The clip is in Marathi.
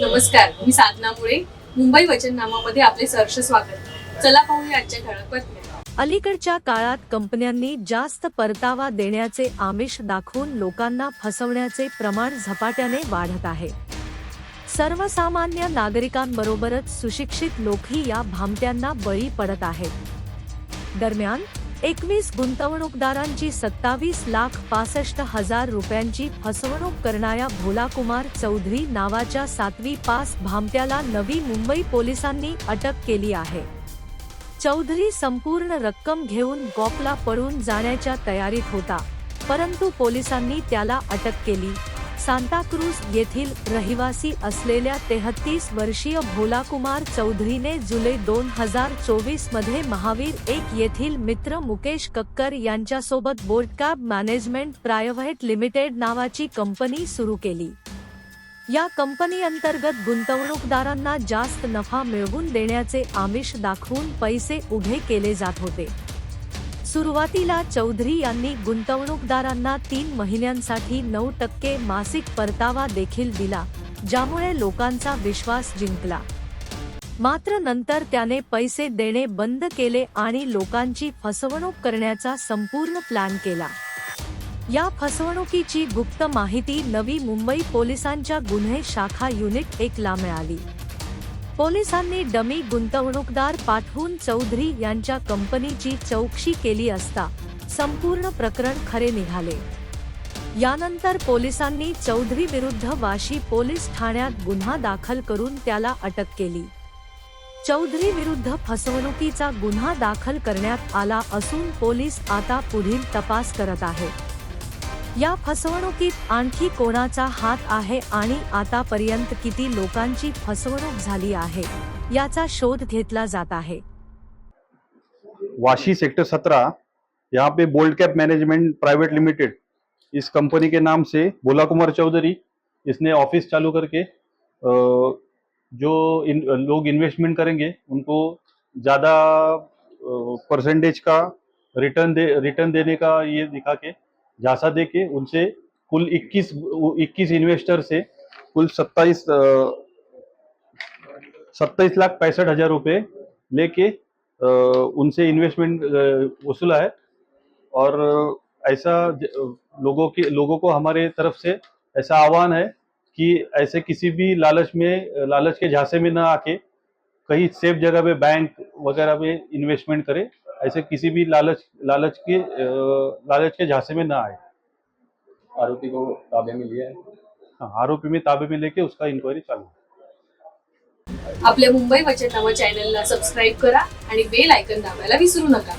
नमस्कार मी साधना मुळे. मुंबई वचननामामध्ये आपले सहर्ष स्वागत. चला पाहूया आजच्या ठळक बातम्या. अलीकडच्या काळात कंपन्यांनी जास्त परतावा देण्याचे आमिष दाखवून लोकांना फसवण्याचे प्रमाण झपाट्याने वाढत आहे. सर्वसामान्य नागरिकांबरोबरच सुशिक्षित लोकही या भामट्यांना बळी पडत आहेत. दरम्यान एकवीस गुंतवणूकदारांची सत्तावीस लाख पासष्ट हजार रुपयांची फसवणूक करणाऱ्या भोलाकुमार चौधरी नावाच्या सातवी पास भामट्याला नवी मुंबई पोलिसांनी अटक केली आहे. चौधरी संपूर्ण रक्कम घेऊन गॉकला पळून जाण्याच्या तयारीत होता परंतु पोलिसांनी त्याला अटक केली. सांताक्रूज येथील रहिवासी असलेल्या तेहतीस वर्षीय भोलाकुमार चौधरीने जुलै दोन हजार चोवीसमध्ये महावीर एक येथील मित्र मुकेश कक्कर यांच्यासोबत बोर्डकॅब मॅनेजमेंट प्रायव्हेट लिमिटेड नावाची कंपनी सुरू केली. या कंपनी अंतर्गत गुंतवणूकदारांना जास्त नफा मिळवून देण्याचे आमिष दाखवून पैसे उभे केले जात होते. सुरुवातीला चौधरी यांनी गुंतवणूकदारांना तीन महिन्यांसाठी नऊ टक्के मासिक परतावा देखील दिला ज्यामुळे लोकांचा विश्वास जिंकला. मात्र नंतर त्याने पैसे देणे बंद केले आणि लोकांची फसवणूक करण्याचा संपूर्ण प्लॅन केला. या फसवणुकीची गुप्त माहिती नवी मुंबई पोलिसांच्या गुन्हे शाखा युनिट एकला मिळाली. पोलिसांनी डमी गुंतवणूकदार पाठवून चौधरी यांच्या कंपनीची चौकशी केली असता संपूर्ण प्रकरण खरे निघाले. यानंतर पोलिसांनी चौधरी विरुद्ध वाशी पोलीस ठाण्यात गुन्हा दाखल करून त्याला अटक केली. चौधरी विरुद्ध फसवणुकीचा गुन्हा दाखल करण्यात आला असून पोलीस आता पुढील तपास करत आहेत. या फसवणुकीत आणखी कोणाचा हात आहे आणि आतापर्यंत किती लोकांची फसवणूक झाली आहे याचा शोध घेतला जात आहे. वाशी सेक्टर सत्रह यहाँ पे bold cap management private limited इस कंपनी के नाम से भोला कुमार चौधरी इसने ऑफिस चालू करके जो इन, लोग इन्वेस्टमेंट करेंगे उनको ज़्यादा परसेंटेज का रिटर्न दे रिटर्न देने का ये दिखा के झांसा दे के उनसे कुल 21 21 इन्वेस्टर से कुल 27 सत्ताईस लाख पैंसठ हज़ार रुपये लेके उनसे इन्वेस्टमेंट वसूला है। और ऐसा लोगों के, लोगों को हमारे तरफ़ से ऐसा आह्वान है कि ऐसे किसी भी लालच में, लालच के झांसे में ना आके कहीं सेफ़ जगह पे बैंक वगैरह में इन्वेस्टमेंट करे। ऐसे किसी भी लालच लालच के लालच के झांसे में ना आए। आरोपी को ताबे में लिया है? हाँ, आरोपी में ताबे में लेके उसका इंक्वायरी चालू आपल्या मुंबई वचननामा चॅनलला सबस्क्राईब करा आणि बेल आयकन दाबायला विसरू नका.